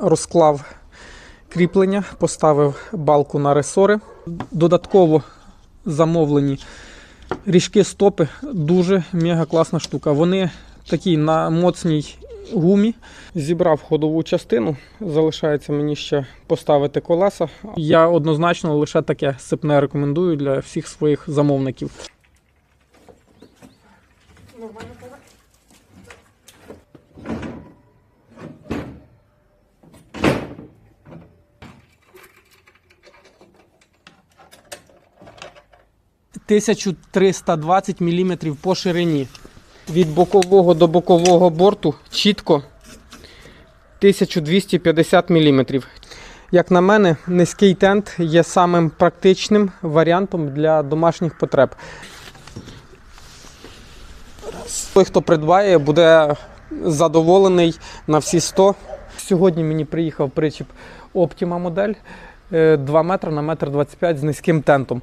розклав кріплення, поставив балку на ресори. Додатково замовлені ріжки стопи. Дуже мега класна штука. Вони такі на моцній гумі. Зібрав ходову частину. Залишається мені ще поставити колеса. Я однозначно лише таке сипне рекомендую для всіх своїх замовників. «1320 мм по ширині. Від бокового до бокового борту чітко 1250 мм. Як на мене, низький тент є самим практичним варіантом для домашніх потреб. Той, хто придбає, буде задоволений на всі 100. Сьогодні мені приїхав причіп Optima модель е, 2 метри на метр 25 з низьким тентом.